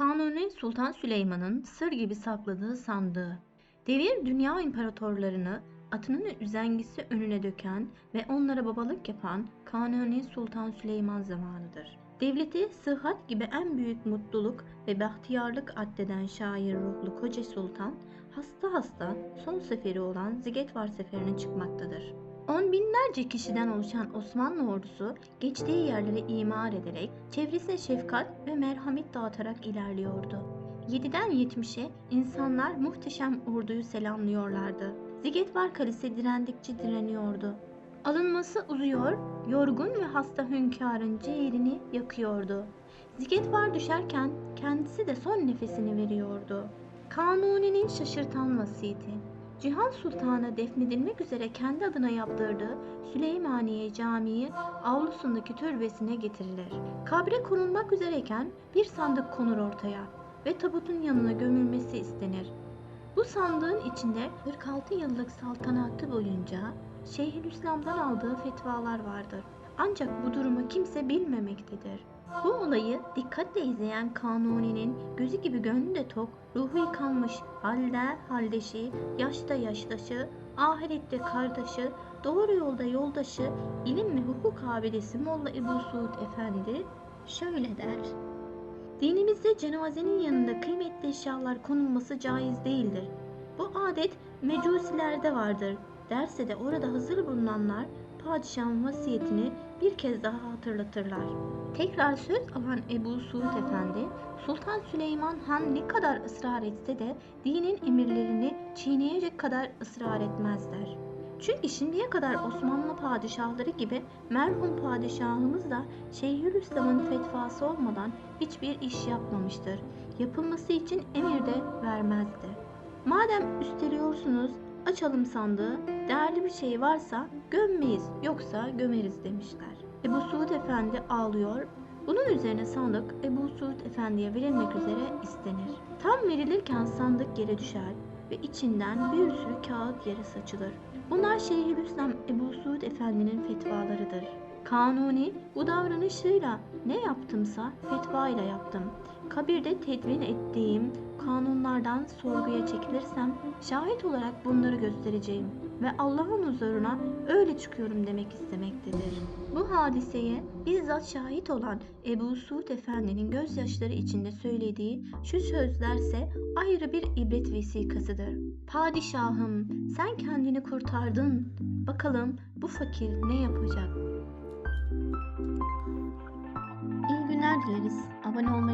Kanuni Sultan Süleyman'ın sır gibi sakladığı sandığı. Devir dünya imparatorlarını atının üzengisi önüne döken ve onlara babalık yapan Kanuni Sultan Süleyman zamanıdır. Devleti sıhhat gibi en büyük mutluluk ve bahtiyarlık addeden şair ruhlu Koca Sultan, hasta hasta son seferi olan Zigetvar seferine çıkmaktadır. On binlerce kişiden oluşan Osmanlı ordusu geçtiği yerlere imar ederek çevresine şefkat ve merhamet dağıtarak ilerliyordu. 7'den 70'e insanlar muhteşem orduyu selamlıyorlardı. Zigetvar Kalesi direndikçe direniyordu. Alınması uzuyor, yorgun ve hasta hünkârın ciğerini yakıyordu. Zigetvar düşerken kendisi de son nefesini veriyordu. Kanuni'nin şaşırtan vasiyeti. Cihan Sultan'a defnedilmek üzere kendi adına yaptırdığı Süleymaniye Camii avlusundaki türbesine getirilir. Kabre konulmak üzereyken bir sandık konur ortaya ve tabutun yanına gömülmesi istenir. Bu sandığın içinde 46 yıllık saltanatı boyunca Şeyhülislam'dan aldığı fetvalar vardır. Ancak bu durumu kimse bilmemektedir. Bu olayı dikkatle izleyen Kanuni'nin gözü gibi gönlü de tok, ruhu yıkanmış, halde haldeşi, yaşta yaştaşı, ahirette kardeşi, doğru yolda yoldaşı, ilim ve hukuk abidesi Molla Ebu Suud Efendi şöyle der. Dinimizde cenazenin yanında kıymetli eşyalar konulması caiz değildir. Bu adet mecusilerde vardır. Derse de orada hazır bulunanlar padişahın vasiyetini bir kez daha hatırlatırlar. Tekrar söz alan Ebu Suud Efendi, Sultan Süleyman Han ne kadar ısrar etse de dinin emirlerini çiğneyecek kadar ısrar etmezler. Çünkü şimdiye kadar Osmanlı padişahları gibi merhum padişahımız da Şeyhülislam'ın fetvası olmadan hiçbir iş yapmamıştır. Yapılması için emir de vermezdi. Madem üsteliyorsunuz açalım sandığı, değerli bir şey varsa gömmeyiz yoksa gömeriz demişler. Ebu Suud Efendi ağlıyor. Bunun üzerine sandık Ebu Suud Efendi'ye verilmek üzere istenir. Tam verilirken sandık yere düşer ve içinden bir sürü kağıt yere saçılır. Bunlar Şeyhülislam Ebu Suud Efendi'nin fetvalarıdır. Kanuni bu davranışıyla ne yaptımsa fetva ile yaptım. Kabirde tedvin ettiğim kanunlardan sorguya çekilirsem şahit olarak bunları göstereceğim ve Allah'ın huzuruna öyle çıkıyorum demek istemektedir. Bu hadiseye bizzat şahit olan Ebu Suud Efendi'nin gözyaşları içinde söylediği şu sözlerse ayrı bir ibret vesikasıdır. Padişahım sen kendini kurtardın. Bakalım bu fakir ne yapacak? İyi günler dileriz. Abone olmayı